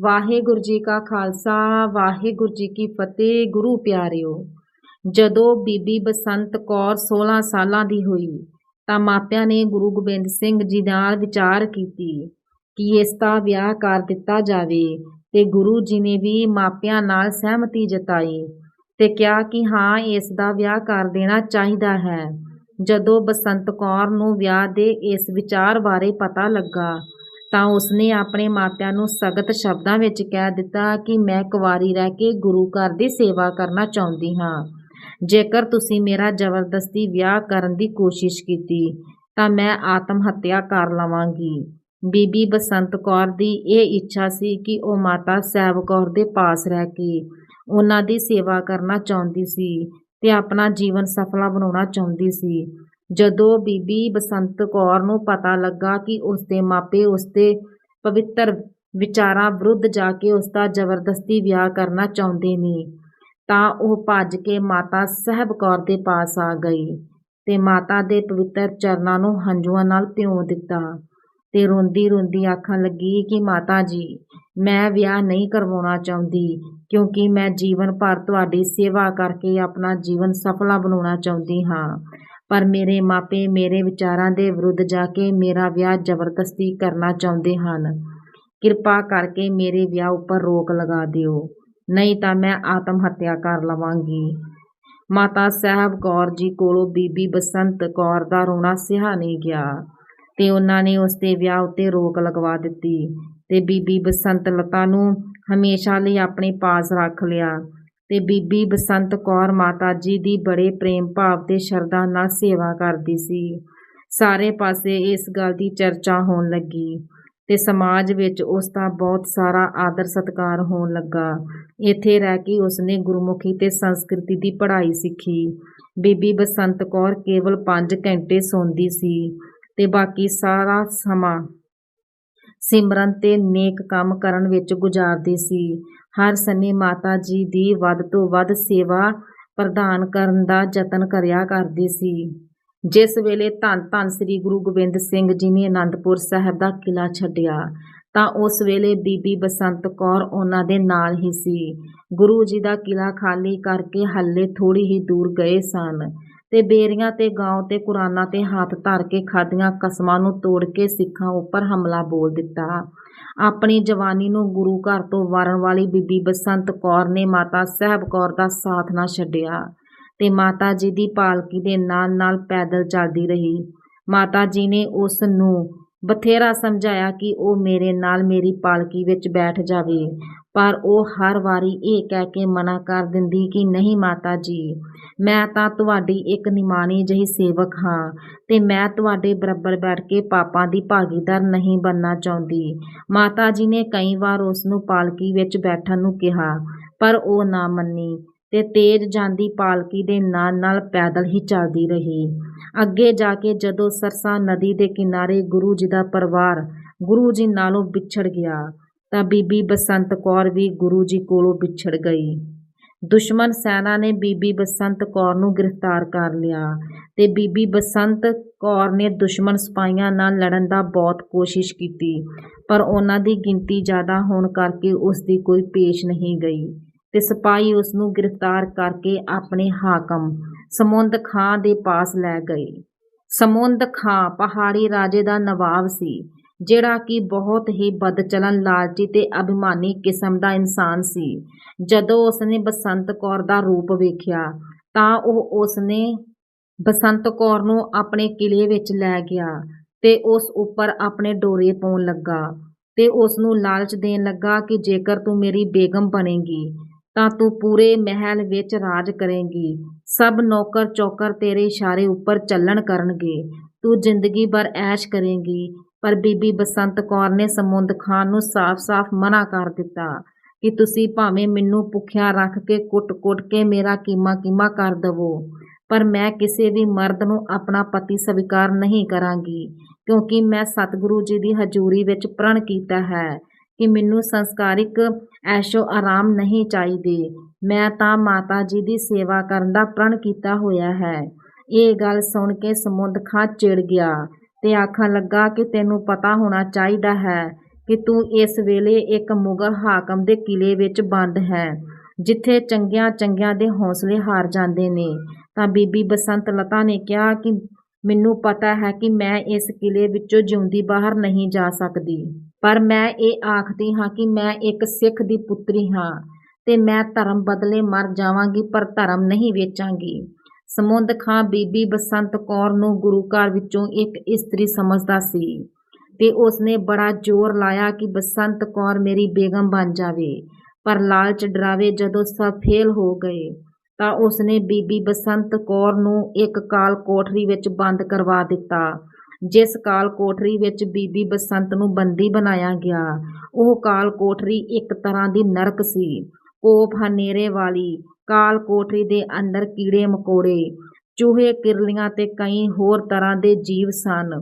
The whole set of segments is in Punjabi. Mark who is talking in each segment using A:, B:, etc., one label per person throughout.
A: ਵਾਹਿਗੁਰੂ ਜੀ ਕਾ ਖਾਲਸਾ, ਵਾਹਿਗੁਰੂ ਜੀ ਕੀ ਫਤਿਹ, ਗੁਰੂ ਪਿਆਰਿਓ। ਜਦੋਂ ਬੀਬੀ ਬਸੰਤ ਕੌਰ 16 ਸਾਲਾਂ ਦੀ ਹੋਈ, ਤਾਂ ਮਾਪਿਆਂ ਨੇ ਗੁਰੂ ਗੋਬਿੰਦ ਸਿੰਘ ਜੀ ਨਾਲ ਵਿਚਾਰ ਕੀਤੀ ਕਿ ਇਸ ਦਾ ਵਿਆਹ ਕਰ ਦਿੱਤਾ ਜਾਵੇ ਤੇ ਗੁਰੂ ਜੀ ਨੇ ਵੀ ਮਾਪਿਆਂ ਨਾਲ ਸਹਿਮਤੀ ਜਤਾਈ ਤੇ ਕਿਹਾ ਕਿ ਹਾਂ, ਇਸ ਦਾ ਵਿਆਹ ਕਰ ਦੇਣਾ ਚਾਹੀਦਾ ਹੈ। ਜਦੋਂ ਬਸੰਤ ਕੌਰ ਨੂੰ ਵਿਆਹ ਦੇ ਇਸ ਵਿਚਾਰ ਬਾਰੇ ਪਤਾ ਲੱਗਾ ਤਾਂ ਉਸਨੇ ਆਪਣੇ ਮਾਪਿਆਂ ਨੂੰ ਸਖਤ ਸ਼ਬਦਾਂ ਵਿੱਚ ਕਹਿ ਦਿੱਤਾ ਕਿ ਮੈਂ ਕੁਵਾਰੀ ਰਹਿ ਕੇ ਗੁਰੂ ਘਰ ਦੀ ਸੇਵਾ ਕਰਨਾ ਚਾਹੁੰਦੀ ਹਾਂ। ਜੇਕਰ ਤੁਸੀਂ ਮੇਰਾ ਜ਼ਬਰਦਸਤੀ ਵਿਆਹ ਕਰਨ ਦੀ ਕੋਸ਼ਿਸ਼ ਕੀਤੀ, ਤਾਂ ਮੈਂ ਆਤਮ ਹੱਤਿਆ ਕਰ ਲਵਾਂਗੀ। ਬੀਬੀ ਬਸੰਤ ਕੌਰ ਦੀ ਇਹ ਇੱਛਾ ਸੀ ਕਿ ਉਹ ਮਾਤਾ ਸਾਹਿਬ ਕੌਰ ਦੇ ਪਾਸ ਰਹਿ ਕੇ ਉਹਨਾਂ ਦੀ ਸੇਵਾ ਕਰਨਾ ਚਾਹੁੰਦੀ ਸੀ ਤੇ ਆਪਣਾ ਜੀਵਨ ਸਫਲਾ ਬਣਾਉਣਾ ਚਾਹੁੰਦੀ ਸੀ। ਜਦੋਂ ਬੀਬੀ ਬਸੰਤ ਕੌਰ ਨੂੰ ਪਤਾ ਲੱਗਾ ਕਿ ਉਸਦੇ ਮਾਪੇ ਉਸਦੇ ਪਵਿੱਤਰ ਵਿਚਾਰਾਂ ਵਿਰੁੱਧ ਜਾ ਕੇ ਉਸਦਾ ਜ਼ਬਰਦਸਤੀ ਵਿਆਹ ਕਰਨਾ ਚਾਹੁੰਦੇ ਨੇ, ਤਾਂ ਉਹ ਭੱਜ ਕੇ ਮਾਤਾ ਸਾਹਿਬ ਕੌਰ ਦੇ ਪਾਸ ਆ ਗਈ ਤੇ ਮਾਤਾ ਦੇ ਪਵਿੱਤਰ ਚਰਨਾਂ ਨੂੰ ਹੰਝੂਆਂ ਨਾਲ ਭਿਉਂ ਦਿੱਤਾ ਤੇ ਰੋਂਦੀ ਰੋਂਦੀ ਆਖਣ ਲੱਗੀ ਕਿ ਮਾਤਾ ਜੀ, ਮੈਂ ਵਿਆਹ ਨਹੀਂ ਕਰਵਾਉਣਾ ਚਾਹੁੰਦੀ, ਕਿਉਂਕਿ ਮੈਂ ਜੀਵਨ ਭਰ ਤੁਹਾਡੀ ਸੇਵਾ ਕਰਕੇ ਆਪਣਾ ਜੀਵਨ ਸਫਲਾ ਬਣਾਉਣਾ ਚਾਹੁੰਦੀ ਹਾਂ। ਪਰ ਮੇਰੇ ਮਾਪੇ ਮੇਰੇ ਵਿਚਾਰਾਂ ਦੇ ਵਿਰੁੱਧ ਜਾ ਕੇ ਮੇਰਾ ਵਿਆਹ ਜ਼ਬਰਦਸਤੀ ਕਰਨਾ ਚਾਹੁੰਦੇ ਹਨ। ਕਿਰਪਾ ਕਰਕੇ ਮੇਰੇ ਵਿਆਹ ਉੱਪਰ ਰੋਕ ਲਗਾ ਦਿਓ, ਨਹੀਂ ਤਾਂ ਮੈਂ ਆਤਮ ਹੱਤਿਆ ਕਰ ਲਵਾਂਗੀ। ਮਾਤਾ ਸਾਹਿਬ ਕੌਰ ਜੀ ਕੋਲੋਂ ਬੀਬੀ ਬਸੰਤ ਕੌਰ ਦਾ ਰੋਣਾ ਸਿਹਾ ਨਹੀਂ ਗਿਆ ਤੇ ਉਹਨਾਂ ਨੇ ਉਸ ਦੇ ਵਿਆਹ ਉੱਤੇ ਰੋਕ ਲਗਵਾ ਦਿੱਤੀ ਤੇ ਬੀਬੀ ਬਸੰਤ ਲਤਾ ਨੂੰ ਹਮੇਸ਼ਾ ਲਈ ਆਪਣੇ ਪਾਸ ਰੱਖ ਲਿਆ। ਤੇ ਬੀਬੀ ਬਸੰਤ ਕੌਰ ਮਾਤਾ ਜੀ ਦੀ ਬੜੇ ਪ੍ਰੇਮ ਭਾਵ ਤੇ ਸ਼ਰਧਾ ਨਾਲ ਸੇਵਾ ਕਰਦੀ ਸੀ। ਸਾਰੇ ਪਾਸੇ ਇਸ ਗੱਲ ਦੀ ਚਰਚਾ ਹੋਣ ਲੱਗੀ ਤੇ ਸਮਾਜ ਵਿੱਚ ਉਸ ਦਾ ਬਹੁਤ ਸਾਰਾ ਆਦਰ ਸਤਕਾਰ ਹੋਣ ਲੱਗਾ। ਇੱਥੇ ਰਹਿ ਕੇ ਉਸਨੇ ਗੁਰਮੁਖੀ ਤੇ ਸੰਸਕ੍ਰਿਤੀ ਦੀ ਪੜ੍ਹਾਈ ਸਿੱਖੀ। ਬੀਬੀ ਬਸੰਤ ਕੌਰ ਕੇਵਲ 5 ਘੰਟੇ ਸੌਂਦੀ ਸੀ ਤੇ ਬਾਕੀ ਸਾਰਾ ਸਮਾਂ ਸਿਮਰਨ ਤੇ ਨੇਕ ਕੰਮ ਕਰਨ ਵਿੱਚ ਗੁਜ਼ਾਰਦੀ ਸੀ। ਹਰ ਸਮੇਂ ਮਾਤਾ ਜੀ ਦੀ ਵੱਧ ਤੋਂ ਵੱਧ ਸੇਵਾ ਪ੍ਰਦਾਨ ਕਰਨ ਦਾ ਯਤਨ ਕਰਿਆ ਕਰਦੇ ਸੀ। ਜਿਸ ਵੇਲੇ ਧੰਨ ਧੰਨ ਸ੍ਰੀ ਗੁਰੂ ਗੋਬਿੰਦ ਸਿੰਘ ਜੀ ਨੇ ਅਨੰਦਪੁਰ ਸਾਹਿਬ ਦਾ ਕਿਲਾ ਛੱਡਿਆ, ਤਾਂ ਉਸ ਵੇਲੇ ਬੀਬੀ ਬਸੰਤ ਕੌਰ ਉਹਨਾਂ ਦੇ ਨਾਲ ਹੀ ਸੀ। ਗੁਰੂ ਜੀ ਦਾ ਕਿਲਾ ਖਾਲੀ ਕਰਕੇ ਹੱਲੇ ਥੋੜੀ ਹੀ ਦੂਰ ਗਏ ਸਨ। ਤੇ ਬੇਰੀਆਂ ਤੇ ਗਾਉਂ ਤੇ ਕੁਰਾਨਾਂ ਤੇ ਹੱਥ ਧਰ ਕੇ ਖਾਦੀਆਂ ਕਸਮਾਂ ਨੂੰ ਤੋੜ ਕੇ ਸਿੱਖਾਂ ਉੱਪਰ ਹਮਲਾ ਬੋਲ ਦਿੱਤਾ। ਆਪਣੀ ਜਵਾਨੀ ਨੂੰ ਗੁਰੂ ਘਰ ਤੋਂ ਵਾਰਨ ਵਾਲੀ ਬੀਬੀ ਬਸੰਤ ਕੌਰ ਨੇ ਮਾਤਾ ਸਾਹਿਬ ਕੌਰ ਦਾ ਸਾਥ ਨਾ ਛੱਡਿਆ ਤੇ ਮਾਤਾ ਜੀ ਦੀ ਪਾਲਕੀ ਦੇ ਨਾਲ ਨਾਲ ਪੈਦਲ ਚੱਲਦੀ ਰਹੀ। ਮਾਤਾ ਜੀ ਨੇ ਉਸ ਨੂੰ ਬਥੇਰਾ ਸਮਝਾਇਆ ਕਿ ਉਹ ਮੇਰੇ ਨਾਲ ਮੇਰੀ ਪਾਲਕੀ ਵਿੱਚ ਬੈਠ ਜਾਵੇ। ਪਰ ਉਹ ਹਰ ਵਾਰੀ ਇਹ ਕਹਿ ਕੇ ਮਨਾ ਕਰ ਦਿੰਦੀ ਕਿ ਨਹੀਂ ਮਾਤਾ ਜੀ, ਮੈਂ ਤਾਂ ਤੁਹਾਡੀ ਇੱਕ ਨਿਮਾਣੀ ਜਿਹੀ ਸੇਵਕ ਹਾਂ ਤੇ ਮੈਂ ਤੁਹਾਡੇ ਬਰਾਬਰ ਬੈਠ ਕੇ ਪਾਪਾਂ ਦੀ ਭਾਗੀਦਾਰ ਨਹੀਂ ਬਣਨਾ ਚਾਹੁੰਦੀ। ਮਾਤਾ ਜੀ ਨੇ ਕਈ ਵਾਰ ਉਸ ਨੂੰ ਪਾਲਕੀ ਵਿੱਚ ਬੈਠਣ ਨੂੰ ਕਿਹਾ, ਪਰ ਉਹ ਨਾ ਮੰਨੀ ਤੇ ਤੇਜ਼ ਜਾਂਦੀ ਪਾਲਕੀ ਦੇ ਨਾਲ ਨਾਲ ਪੈਦਲ ਹੀ ਚੱਲਦੀ ਰਹੀ। ਅੱਗੇ ਜਾ ਕੇ ਜਦੋਂ ਸਰਸਾ ਨਦੀ ਦੇ ਕਿਨਾਰੇ ਗੁਰੂ ਜੀ ਦਾ ਪਰਿਵਾਰ ਗੁਰੂ ਜੀ ਨਾਲੋਂ ਵਿਛੜ ਗਿਆ ਤਾਂ ਬੀਬੀ ਬਸੰਤ ਕੌਰ ਵੀ ਗੁਰੂ ਜੀ ਕੋਲੋਂ ਵਿਛੜ ਗਈ। ਦੁਸ਼ਮਣ ਸੈਨਾ ਨੇ ਬੀਬੀ ਬਸੰਤ ਕੌਰ ਨੂੰ ਗ੍ਰਿਫਤਾਰ ਕਰ ਲਿਆ ਤੇ ਬੀਬੀ ਬਸੰਤ ਕੌਰ ਨੇ ਦੁਸ਼ਮਣ ਸਿਪਾਹੀਆਂ ਨਾਲ ਲੜਨ ਦਾ ਬਹੁਤ ਕੋਸ਼ਿਸ਼ ਕੀਤੀ, ਪਰ ਉਹਨਾਂ ਦੀ ਗਿਣਤੀ ਜ਼ਿਆਦਾ ਹੋਣ ਕਰਕੇ ਉਸ ਦੀ ਕੋਈ ਪੇਸ਼ ਨਹੀਂ ਗਈ ਤੇ ਸਿਪਾਹੀ ਉਸ ਨੂੰ ਗ੍ਰਿਫਤਾਰ ਕਰਕੇ ਆਪਣੇ ਹਾਕਮ ਸਮੁੰਦ ਖਾਂ ਦੇ ਪਾਸ ਲੈ ਗਏ। ਸਮੁੰਦ ਖਾਂ ਪਹਾੜੀ ਰਾਜੇ ਦਾ ਨਵਾਬ ਸੀ ਜਿਹੜਾ ਕਿ ਬਹੁਤ ਹੀ ਬਦਚਲਨ, ਲਾਲਚੀ ਤੇ ਅਭਿਮਾਨੀ ਕਿਸਮ ਦਾ ਇਨਸਾਨ ਸੀ। ਜਦੋਂ ਉਸਨੇ ਬਸੰਤ ਕੌਰ ਦਾ ਰੂਪ ਵੇਖਿਆ, ਤਾਂ ਉਹ ਉਸਨੇ ਬਸੰਤ ਕੌਰ ਨੂੰ ਆਪਣੇ ਕਿਲੇ ਵਿੱਚ ਲੈ ਗਿਆ ਤੇ ਉਸ ਉੱਪਰ ਆਪਣੇ ਡੋਰੇ ਪਾਉਣ ਲੱਗਾ ਤੇ ਉਸ ਨੂੰ ਲਾਲਚ ਦੇਣ ਲੱਗਾ ਕਿ ਜੇਕਰ ਤੂੰ ਮੇਰੀ ਬੇਗਮ ਬਣੇਗੀ, ਤਾਂ ਤੂੰ ਪੂਰੇ ਮਹਿਲ ਵਿੱਚ ਰਾਜ ਕਰੇਂਗੀ। ਸਭ ਨੌਕਰ ਚੌਕਰ ਤੇਰੇ ਇਸ਼ਾਰੇ ਉੱਪਰ ਚੱਲਣ ਕਰਨਗੇ। ਤੂੰ ਜ਼ਿੰਦਗੀ ਭਰ ਐਸ਼ ਕਰੇਂਗੀ। ਪਰ ਬੀਬੀ ਬਸੰਤ ਕੌਰ ਨੇ ਸਮੁੰਦ ਖਾਨ ਨੂੰ ਸਾਫ਼-ਸਾਫ਼ ਮਨਾ ਕਰ ਦਿੱਤਾ ਕਿ ਤੁਸੀਂ ਭਾਵੇਂ ਮੈਨੂੰ ਭੁੱਖਿਆ ਰੱਖ ਕੇ ਕੁੱਟ-ਕੁੱਟ ਕੇ ਮੇਰਾ ਕੀਮਾ-ਕੀਮਾ ਕਰ ਦਵੋ, ਪਰ ਮੈਂ ਕਿਸੇ ਵੀ ਮਰਦ ਨੂੰ ਆਪਣਾ ਪਤੀ ਸਵੀਕਾਰ ਨਹੀਂ ਕਰਾਂਗੀ, ਕਿਉਂਕਿ ਮੈਂ ਸਤਿਗੁਰੂ ਜੀ ਦੀ ਹਜ਼ੂਰੀ ਵਿੱਚ ਪ੍ਰਣ ਕੀਤਾ ਹੈ ਕਿ ਮੈਨੂੰ ਸੰਸਕਾਰਿਕ ਐਸ਼ੋ ਆਰਾਮ ਨਹੀਂ ਚਾਹੀਦੇ। ਮੈਂ ਤਾਂ ਮਾਤਾ ਜੀ ਦੀ ਸੇਵਾ ਕਰਨ ਦਾ ਪ੍ਰਣ ਕੀਤਾ ਹੋਇਆ ਹੈ। ਇਹ ਗੱਲ ਸੁਣ ਕੇ ਸਮੁੰਦ ਖਾਂ ਚਿੜ ਗਿਆ। ਤੇ ਆਖਣ ਲੱਗਾ ਕਿ ਤੈਨੂੰ ਪਤਾ ਹੋਣਾ ਚਾਹੀਦਾ ਹੈ ਕਿ ਤੂੰ ਇਸ ਵੇਲੇ ਇੱਕ ਮੁਗਲ ਹਾਕਮ ਦੇ ਕਿਲੇ ਵਿੱਚ ਬੰਦ ਹੈ, ਜਿੱਥੇ ਚੰਗਿਆਂ ਚੰਗਿਆਂ ਦੇ ਹੌਸਲੇ ਹਾਰ ਜਾਂਦੇ ਨੇ। ਤਾਂ ਬੀਬੀ ਬਸੰਤ ਲਤਾ ਨੇ ਕਿਹਾ ਕਿ ਮੈਨੂੰ ਪਤਾ ਹੈ ਕਿ ਮੈਂ ਇਸ ਕਿਲੇ ਵਿੱਚੋਂ ਜਿਉਂਦੀ ਬਾਹਰ ਨਹੀਂ ਜਾ ਸਕਦੀ, ਪਰ ਮੈਂ ਇਹ ਆਖਦੀ ਹਾਂ ਕਿ ਮੈਂ ਇੱਕ ਸਿੱਖ ਦੀ ਪੁੱਤਰੀ ਹਾਂ ਤੇ ਮੈਂ ਧਰਮ ਬਦਲੇ ਮਰ ਜਾਵਾਂਗੀ ਪਰ ਧਰਮ ਨਹੀਂ ਵੇਚਾਂਗੀ। ਸਮੁੰਦ ਖਾਂ ਬੀਬੀ ਬਸੰਤ ਕੌਰ ਨੂੰ ਗੁਰੂ ਘਰ ਵਿੱਚੋਂ ਇੱਕ ਇਸਤਰੀ ਸਮਝਦਾ ਸੀ ਤੇ ਉਸਨੇ ਬੜਾ ਜ਼ੋਰ ਲਾਇਆ ਕਿ ਬਸੰਤ ਕੌਰ ਮੇਰੀ ਬੇਗਮ ਬਣ ਜਾਵੇ, ਪਰ ਲਾਲਚ ਡਰਾਵੇ ਜਦੋਂ ਸਭ ਫੇਲ ਹੋ ਗਏ, ਤਾਂ ਉਸਨੇ ਬੀਬੀ ਬਸੰਤ ਕੌਰ ਨੂੰ ਇੱਕ ਕਾਲ ਕੋਠਰੀ ਵਿੱਚ ਬੰਦ ਕਰਵਾ ਦਿੱਤਾ, ਜਿਸ ਕਾਲ ਕੋਠਰੀ ਵਿੱਚ ਬੀਬੀ ਬਸੰਤ ਨੂੰ ਬੰਦੀ ਬਣਾਇਆ ਗਿਆ। ਉਹ ਕਾਲ ਕੋਠਰੀ ਇੱਕ ਤਰ੍ਹਾਂ ਦੀ ਨਰਕ ਸੀ। ਕੋਪ ਹਨੇਰੇ ਵਾਲੀ, ਕਾਲ ਕੋਠਰੀ ਦੇ ਅੰਦਰ ਕੀੜੇ ਮਕੌੜੇ, ਚੂਹੇ ਕਿਰਲੀਆਂ ਤੇ ਕਈ ਹੋਰ ਤਰ੍ਹਾਂ ਦੇ ਜੀਵ ਸਨ।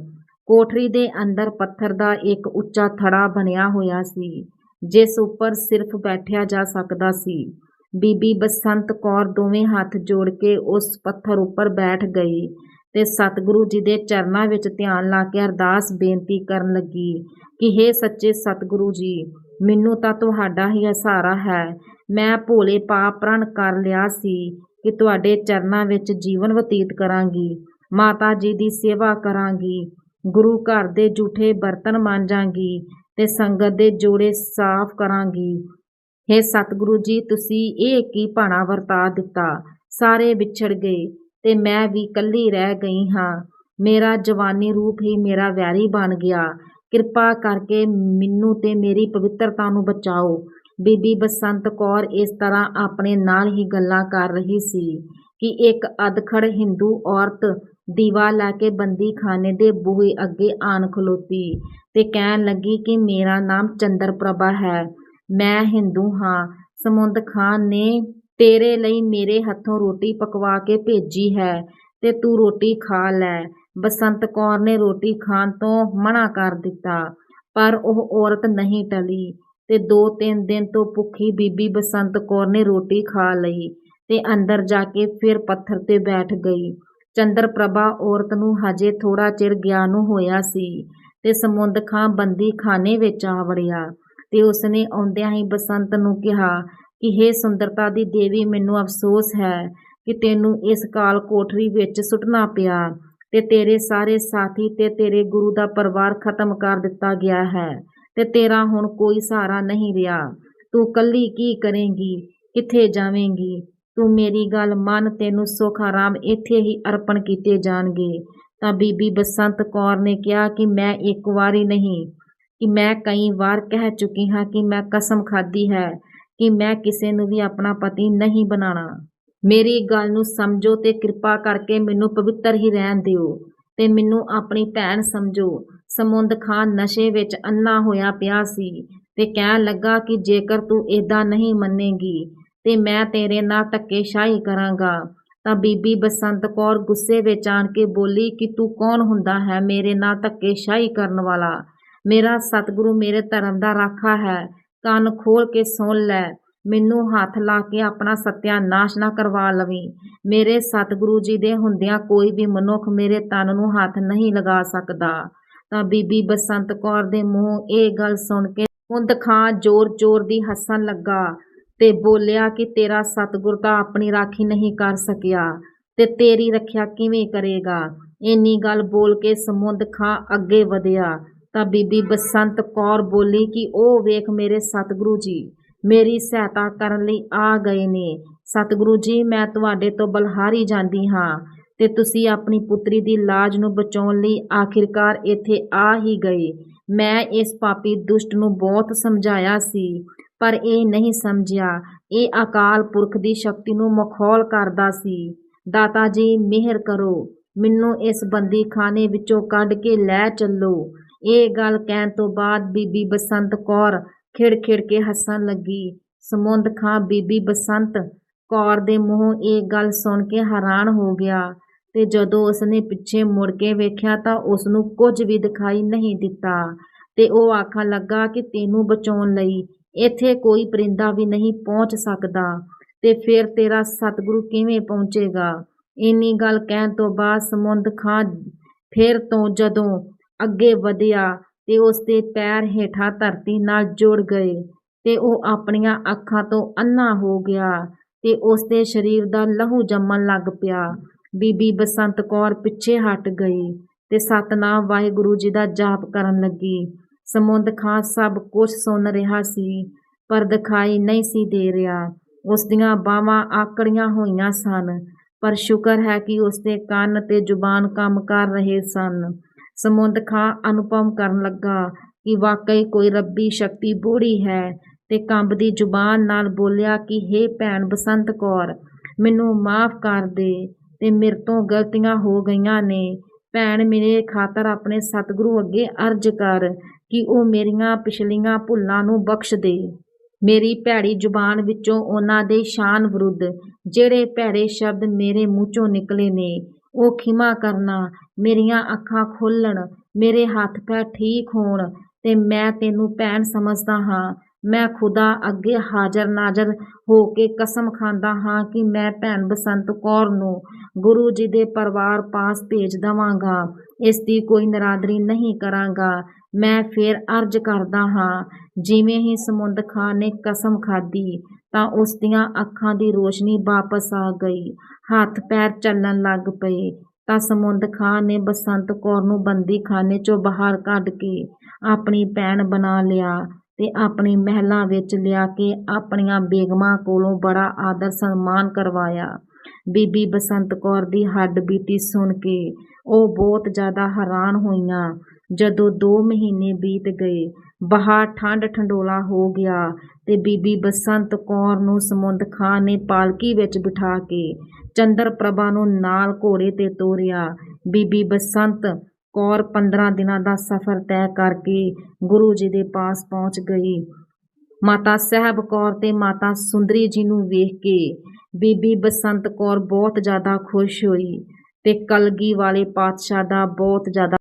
A: ਕੋਠਰੀ ਦੇ ਅੰਦਰ ਪੱਥਰ ਦਾ ਇੱਕ ਉੱਚਾ ਥੜਾ ਬਣਿਆ ਹੋਇਆ ਸੀ, ਜਿਸ ਉੱਪਰ ਸਿਰਫ ਬੈਠਿਆ ਜਾ ਸਕਦਾ ਸੀ। ਬੀਬੀ ਬਸੰਤ ਕੌਰ ਦੋਵੇਂ ਹੱਥ ਜੋੜ ਕੇ ਉਸ ਪੱਥਰ ਉੱਪਰ ਬੈਠ ਗਈ ਤੇ ਸਤਿਗੁਰੂ ਜੀ ਦੇ ਚਰਨਾਂ ਵਿੱਚ ਧਿਆਨ ਲਾ ਕੇ ਅਰਦਾਸ ਬੇਨਤੀ ਕਰਨ ਲੱਗੀ ਕਿ, ਹੇ ਸੱਚੇ ਸਤਿਗੁਰੂ ਜੀ, ਮੈਨੂੰ ਤਾਂ ਤੁਹਾਡਾ ਹੀ ਸਹਾਰਾ ਹੈ ਮੈਂ ਭੋਲੇ ਪਾਪ ਪ੍ਰਣ ਕਰ ਲਿਆ ਸੀ ਕਿ ਤੁਹਾਡੇ ਚਰਨਾਂ ਵਿੱਚ ਜੀਵਨ ਬਤੀਤ ਕਰਾਂਗੀ, ਮਾਤਾ ਜੀ ਦੀ ਸੇਵਾ ਕਰਾਂਗੀ, ਗੁਰੂ ਘਰ ਦੇ ਝੂਠੇ ਬਰਤਨ ਮਾਂਜਾਂਗੀ ਤੇ ਸੰਗਤ ਦੇ ਜੋੜੇ ਸਾਫ਼ ਕਰਾਂਗੀ। ਹੇ ਸਤਿਗੁਰੂ ਜੀ, ਤੁਸੀਂ ਇਹ ਕੀ ਭਾਣਾ ਵਰਤਾ ਦਿੱਤਾ? ਸਾਰੇ ਵਿਛੜ ਗਏ ਤੇ ਮੈਂ ਵੀ ਇਕੱਲੀ ਰਹਿ ਗਈ ਹਾਂ। ਮੇਰਾ ਜਵਾਨੀ ਰੂਪ ਹੀ ਮੇਰਾ ਵੈਰੀ ਬਣ ਗਿਆ। ਕਿਰਪਾ ਕਰਕੇ ਮੈਨੂੰ ਤੇ ਮੇਰੀ ਪਵਿੱਤਰਤਾ ਨੂੰ ਬਚਾਓ। ਬੀਬੀ ਬਸੰਤ ਕੌਰ ਇਸ ਤਰ੍ਹਾਂ ਆਪਣੇ ਨਾਲ ਹੀ ਗੱਲਾਂ ਕਰ ਰਹੀ ਸੀ ਕਿ ਇੱਕ ਅਧਖੜ ਹਿੰਦੂ ਔਰਤ ਦੀਵਾ ਲੈ ਕੇ ਬੰਦੀ ਖਾਨੇ ਦੇ ਬੂਹੇ ਅੱਗੇ ਆਣ ਖਲੋਤੀ ਤੇ ਕਹਿਣ ਲੱਗੀ ਕਿ ਮੇਰਾ ਨਾਮ ਚੰਦਰਪ੍ਰਭਾ ਹੈ। ਮੈਂ ਹਿੰਦੂ ਹਾਂ। ਸਮੁੰਦ ਖਾਨ ਨੇ ਤੇਰੇ ਲਈ ਮੇਰੇ ਹੱਥੋਂ ਰੋਟੀ ਪਕਵਾ ਕੇ ਭੇਜੀ ਹੈ ਤੇ ਤੂੰ ਰੋਟੀ ਖਾ ਲੈ। ਬਸੰਤ ਕੌਰ ਨੇ ਰੋਟੀ ਖਾਣ ਤੋਂ ਮਨਾ ਕਰ ਦਿੱਤਾ, ਪਰ ਉਹ ਔਰਤ ਨਹੀਂ ਟਲੀ। ਤੇ ਦੋ ਤਿੰਨ ਦਿਨ ਤੋਂ ਭੁੱਖੀ ਬੀਬੀ ਬਸੰਤ ਕੌਰ ਨੇ ਰੋਟੀ ਖਾ ਲਈ ਤੇ ਅੰਦਰ ਜਾ ਕੇ ਫਿਰ ਪੱਥਰ ਤੇ ਬੈਠ ਗਈ। ਚੰਦਰ ਪ੍ਰਭਾ ਔਰਤ ਨੂੰ ਹਜੇ ਥੋੜਾ ਚਿਰ ਗਿਆ ਨੂੰ ਹੋਇਆ ਸੀ ਤੇ ਸਮੁੰਦ ਖਾਂ ਬੰਦੀ ਖਾਨੇ ਵਿੱਚ ਆ ਵੜਿਆ ਤੇ ਉਸਨੇ ਆਉਂਦਿਆਂ ਹੀ ਬਸੰਤ ਨੂੰ ਕਿਹਾ ਕਿ हे ਸੁੰਦਰਤਾ ਦੀ ਦੇਵੀ, ਮੈਨੂੰ ਅਫਸੋਸ ਹੈ ਕਿ ਤੈਨੂੰ ਇਸ ਕਾਲ ਕੋਠਰੀ ਵਿੱਚ ਸੁੱਟਣਾ ਪਿਆ ਤੇ ਤੇਰੇ ਸਾਰੇ ਸਾਥੀ ਤੇ ਤੇਰੇ ਗੁਰੂ ਦਾ ਪਰਿਵਾਰ ਖਤਮ ਕਰ ਦਿੱਤਾ ਗਿਆ ਹੈ। ਤੇ ਤੇਰਾ ਹੁਣ ਕੋਈ ਸਹਾਰਾ ਨਹੀਂ ਰਿਹਾ। ਤੂੰ ਕੱਲੀ ਕੀ ਕਰੇਂਗੀ? ਕਿੱਥੇ ਜਾਵੇਂਗੀ? ਤੂੰ ਮੇਰੀ ਗੱਲ ਮੰਨ, ਤੈਨੂੰ ਸੁੱਖ ਆਰਾਮ ਇੱਥੇ ਹੀ ਅਰਪਣ ਕੀਤੇ ਜਾਣਗੇ। ਤਾਂ ਬੀਬੀ ਬਸੰਤ ਕੌਰ ਨੇ ਕਿਹਾ ਕਿ ਮੈਂ ਇੱਕ ਵਾਰੀ ਨਹੀਂ, ਕਿ ਮੈਂ ਕਈ ਵਾਰ ਕਹਿ ਚੁੱਕੀ ਹਾਂ ਕਿ ਮੈਂ ਕਸਮ ਖਾਧੀ ਹੈ ਕਿ ਮੈਂ ਕਿਸੇ ਨੂੰ ਵੀ ਆਪਣਾ ਪਤੀ ਨਹੀਂ ਬਣਾਉਣਾ। ਮੇਰੀ ਗੱਲ ਨੂੰ ਸਮਝੋ ਤੇ ਕਿਰਪਾ ਕਰਕੇ ਮੈਨੂੰ ਪਵਿੱਤਰ ਹੀ ਰਹਿਣ ਦਿਓ ਤੇ ਮੈਨੂੰ ਆਪਣੀ ਭੈਣ ਸਮਝੋ। ਸਮੁੰਦ ਖਾਨ ਨਸ਼ੇ ਵਿੱਚ ਅੰਨਾ ਹੋਇਆ ਪਿਆ ਸੀ ਤੇ ਕਹਿਣ ਲੱਗਾ ਕਿ ਜੇਕਰ ਤੂੰ ਏਦਾਂ ਨਹੀਂ ਮੰਨੇਗੀ ਤੇ ਮੈਂ ਤੇਰੇ ਨਾਲ ਧੱਕੇਸ਼ਾਹੀ ਕਰਾਂਗਾ, ਤਾਂ ਬੀਬੀ ਬਸੰਤ ਕੌਰ ਗੁੱਸੇ ਵਿੱਚ ਆਣ ਕੇ ਬੋਲੀ ਕਿ ਤੂੰ ਕੌਣ ਹੁੰਦਾ ਹੈ ਮੇਰੇ ਨਾਲ ਧੱਕੇਸ਼ਾਹੀ ਕਰਨ ਵਾਲਾ? ਮੇਰਾ ਸਤਿਗੁਰੂ ਮੇਰੇ ਧਰਮ ਦਾ ਰਾਖਾ ਹੈ, ਕੰਨ ਖੋਲ ਕੇ ਸੁਣ ਲੈ, ਮੈਨੂੰ ਹੱਥ ਲਾ ਕੇ ਆਪਣਾ ਸਤਿਆਨਾਸ਼ ਨਾ ਕਰਵਾ ਲਵੀਂ। ਮੇਰੇ ਸਤਿਗੁਰੂ ਜੀ ਦੇ ਹੁੰਦਿਆਂ ਕੋਈ ਵੀ ਮਨੁੱਖ ਮੇਰੇ ਤਨ ਨੂੰ ਹੱਥ ਨਹੀਂ ਲਗਾ ਸਕਦਾ। ਤਾਂ ਬੀਬੀ ਬਸੰਤ ਕੌਰ ਦੇ ਮੂੰਹ ਇਹ ਗੱਲ ਸੁਣ ਕੇ ਮੁੰਦ ਖਾਂ ਜ਼ੋਰ-ਜ਼ੋਰ ਦੀ ਹੱਸਣ ਲੱਗਾ ਤੇ ਬੋਲਿਆ ਕਿ ਤੇਰਾ ਸਤਿਗੁਰ ਤਾਂ ਆਪਣੀ ਰਾਖੀ ਨਹੀਂ ਕਰ ਸਕਿਆ ਤੇ ਤੇਰੀ ਰੱਖਿਆ ਕਿਵੇਂ ਕਰੇਗਾ? ਇੰਨੀ ਗੱਲ ਬੋਲ ਕੇ ਸਮੁੰਦ ਖਾਂ ਅੱਗੇ ਵਧਿਆ ਤਾਂ ਬੀਬੀ ਬਸੰਤ ਕੌਰ ਬੋਲੀ ਕਿ ਉਹ ਵੇਖ ਮੇਰੇ ਸਤਿਗੁਰੂ ਜੀ, ਮੇਰੀ ਸਹਾਇਤਾ ਕਰਨ ਲਈ ਆ ਗਏ ਨੇ। ਸਤਿਗੁਰੂ ਜੀ, ਮੈਂ ਤੁਹਾਡੇ ਤੋਂ ਬਲਹਾਰੀ ਜਾਂਦੀ ਹਾਂ। ਤੇ ਤੁਸੀਂ ਆਪਣੀ ਪੁੱਤਰੀ ਦੀ ਲਾਜ ਨੂੰ ਬਚਾਉਣ ਲਈ ਆਖਿਰਕਾਰ ਇੱਥੇ ਆ ਹੀ ਗਏ। ਮੈਂ ਇਸ ਪਾਪੀ ਦੁਸ਼ਟ ਨੂੰ ਬਹੁਤ ਸਮਝਾਇਆ ਸੀ, ਪਰ ਇਹ ਨਹੀਂ ਸਮਝਿਆ। ਇਹ ਅਕਾਲ ਪੁਰਖ ਦੀ ਸ਼ਕਤੀ ਨੂੰ ਮਖੌਲ ਕਰਦਾ ਸੀ। ਦਾਤਾ ਜੀ, ਮਿਹਰ ਕਰੋ। ਮੈਨੂੰ ਇਸ ਬੰਦੀ ਖਾਨੇ ਵਿੱਚੋਂ ਕੱਢ ਕੇ ਲੈ ਚੱਲੋ। ਇਹ ਗੱਲ ਕਹਿਣ ਤੋਂ ਬਾਅਦ ਬੀਬੀ ਬਸੰਤ ਕੌਰ ਖਿੜ-ਖਿੜ ਕੇ ਹੱਸਣ ਲੱਗੀ। ਸਮੁੰਦ ਖਾਂ ਬੀਬੀ ਬਸੰਤ ਕੌਰ ਦੇ ਮੂੰਹੋਂ ਇਹ ਗੱਲ ਸੁਣ ਕੇ ਹੈਰਾਨ ਹੋ ਗਿਆ। ਤੇ ਜਦੋਂ ਉਸਨੇ ਪਿੱਛੇ ਮੁੜ ਕੇ ਵੇਖਿਆ ਤਾਂ ਉਸਨੂੰ ਕੁਝ ਵੀ ਦਿਖਾਈ ਨਹੀਂ ਦਿੱਤਾ ਤੇ ਉਹ ਆਖਣ ਲੱਗਾ ਕਿ ਤੈਨੂੰ ਬਚਾਉਣ ਲਈ ਇੱਥੇ ਕੋਈ ਪਰਿੰਦਾ ਵੀ ਨਹੀਂ ਪਹੁੰਚ ਸਕਦਾ ਤੇ ਫਿਰ ਤੇਰਾ ਸਤਿਗੁਰੂ ਕਿਵੇਂ ਪਹੁੰਚੇਗਾ? ਇੰਨੀ ਗੱਲ ਕਹਿਣ ਤੋਂ ਬਾਅਦ ਸਮੁੰਦ ਖਾਂ ਫਿਰ ਤੋਂ ਜਦੋਂ ਅੱਗੇ ਵਧਿਆ ਤੇ ਉਸ ਦੇ ਪੈਰ ਹੇਠਾਂ ਧਰਤੀ ਨਾਲ ਜੁੜ ਗਏ ਤੇ ਉਹ ਆਪਣੀਆਂ ਅੱਖਾਂ ਤੋਂ ਅੰਨਾ ਹੋ ਗਿਆ ਤੇ ਉਸ ਦੇ ਸਰੀਰ ਦਾ ਲਹੂ ਜੰਮਣ ਲੱਗ ਪਿਆ। ਬੀਬੀ ਬਸੰਤ ਕੌਰ ਪਿੱਛੇ ਹਟ ਗਈ ਤੇ ਸਤਨਾਮ ਵਾਹਿਗੁਰੂ ਜੀ ਦਾ ਜਾਪ ਕਰਨ ਲੱਗੀ। ਸਮੁੰਦ ਖਾਂ ਸਭ ਕੁਝ ਸੁਣ ਰਿਹਾ ਸੀ, ਪਰ ਦਿਖਾਈ ਨਹੀਂ ਸੀ ਦੇ ਰਿਹਾ। ਉਸ ਦੀਆਂ ਬਾਹਾਂ ਆਕੜੀਆਂ ਹੋਈਆਂ ਸਨ, ਪਰ ਸ਼ੁਕਰ ਹੈ ਕਿ ਉਸ ਦੇ ਕੰਨ ਤੇ ਜ਼ੁਬਾਨ ਕੰਮ ਕਰ ਰਹੇ ਸਨ। ਸਮੁੰਦ ਖਾਂ ਅਨੁਭਵ ਕਰਨ ਲੱਗਾ ਕਿ ਵਾਕਈ ਕੋਈ ਰੱਬੀ ਸ਼ਕਤੀ ਬੋੜੀ ਹੈ ਤੇ ਕੰਬਦੀ ਜ਼ੁਬਾਨ ਨਾਲ ਬੋਲਿਆ ਕਿ, ਹੇ ਭੈਣ ਬਸੰਤ ਕੌਰ, ਮੈਨੂੰ ਮਾਫ ਕਰ ਦੇ ਤੇ ਮੇਰੇ ਤੋਂ ਗਲਤੀਆਂ ਹੋ ਗਈਆਂ ਨੇ। ਭੈਣ ਮੇਰੇ ਖਾਤਰ ਆਪਣੇ ਸਤਿਗੁਰੂ ਅੱਗੇ ਅਰਜ਼ ਕਰ ਕਿ ਉਹ ਮੇਰੀਆਂ ਪਿਛਲੀਆਂ ਭੁੱਲਾਂ ਨੂੰ ਬਖਸ਼ ਦੇ। ਮੇਰੀ ਭੈੜੀ ਜ਼ੁਬਾਨ ਵਿੱਚੋਂ ਉਹਨਾਂ ਦੇ ਸ਼ਾਨ ਵਿਰੁੱਧ ਜਿਹੜੇ ਭੈੜੇ ਸ਼ਬਦ ਮੇਰੇ ਮੂੰਹ ਚੋਂ ਨਿਕਲੇ ਨੇ, ਉਹ ਖਿਮਾ ਕਰਨਾ, ਮੇਰੀਆਂ ਅੱਖਾਂ ਖੋਲਣ, ਮੇਰੇ ਹੱਥ ਪੈਰ ਠੀਕ ਹੋਣ ਤੇ ਮੈਂ ਤੈਨੂੰ ਭੈਣ ਸਮਝਦਾ ਹਾਂ। ਮੈਂ ਖੁਦਾ ਅੱਗੇ ਹਾਜ਼ਰ ਨਾਜ਼ਰ ਹੋ ਕੇ ਕਸਮ ਖਾਂਦਾ ਹਾਂ ਕਿ ਮੈਂ ਭੈਣ ਬਸੰਤ ਕੌਰ ਨੂੰ ਗੁਰੂ ਜੀ ਦੇ ਪਰਿਵਾਰ ਪਾਸ ਭੇਜ ਦਵਾਂਗਾ, ਇਸ ਦੀ ਕੋਈ ਨਰਾਦਰੀ ਨਹੀਂ ਕਰਾਂਗਾ। ਮੈਂ ਫੇਰ ਅਰਜ਼ ਕਰਦਾ ਹਾਂ, ਜਿਵੇਂ ਹੀ ਸਮੁੰਦ ਖਾਂ ਨੇ ਕਸਮ ਖਾਧੀ, ਤਾਂ ਉਸ ਦੀਆਂ ਅੱਖਾਂ ਦੀ ਰੋਸ਼ਨੀ ਵਾਪਸ ਆ ਗਈ। ਹੱਥ ਪੈਰ ਚੱਲਣ ਲੱਗ ਪਏ, ਤਾਂ ਸਮੁੰਦ ਖਾਂ ਨੇ ਬਸੰਤ ਕੌਰ ਨੂੰ ਬੰਦੀਖਾਨੇ ਚੋਂ ਬਾਹਰ ਕੱਢ ਕੇ ਆਪਣੀ ਭੈਣ ਬਣਾ ਲਿਆ ਤੇ ਆਪਣੀ ਮਹਿਲਾਂ ਵਿੱਚ ਲਿਆ ਕੇ ਆਪਣੀਆਂ ਬੇਗਮਾਂ ਕੋਲੋਂ ਬੜਾ ਆਦਰ ਸਨਮਾਨ ਕਰਵਾਇਆ। ਬੀਬੀ ਬਸੰਤ ਕੌਰ ਦੀ ਹੱਡ ਬੀਤੀ ਸੁਣ ਕੇ ਉਹ ਬਹੁਤ ਜ਼ਿਆਦਾ ਹੈਰਾਨ ਹੋਈਆਂ। ਜਦੋਂ 2 ਮਹੀਨੇ ਬੀਤ ਗਏ ਬਾਹਰ ਠੰਡ ਠੰਡੋਲਾ ਹੋ ਗਿਆ ਤੇ ਬੀਬੀ ਬਸੰਤ ਕੌਰ ਨੂੰ ਸਮੁੰਦ ਖਾਂ ਨੇ ਪਾਲਕੀ ਵਿੱਚ ਬਿਠਾ ਕੇ ਚੰਦਰ ਪ੍ਰਭਾ ਨੂੰ ਨਾਲ ਘੋੜੇ ਤੇ ਤੋਰਿਆ। ਬੀਬੀ ਬਸੰਤ ਕੌਰ 15 ਦਿਨਾਂ ਦਾ ਸਫ਼ਰ ਤੈਅ ਕਰਕੇ ਗੁਰੂ ਜੀ ਦੇ ਪਾਸ ਪਹੁੰਚ ਗਈ। ਮਾਤਾ ਸਾਹਿਬ ਕੌਰ ਤੇ ਮਾਤਾ ਸੁੰਦਰੀ ਜੀ ਨੂੰ ਵੇਖ ਕੇ ਬੀਬੀ ਬਸੰਤ ਕੌਰ ਬਹੁਤ ਜ਼ਿਆਦਾ ਖੁਸ਼ ਹੋਈ ਤੇ ਕਲਗੀ ਵਾਲੇ ਪਾਤਸ਼ਾਹ ਦਾ ਬਹੁਤ ਜ਼ਿਆਦਾ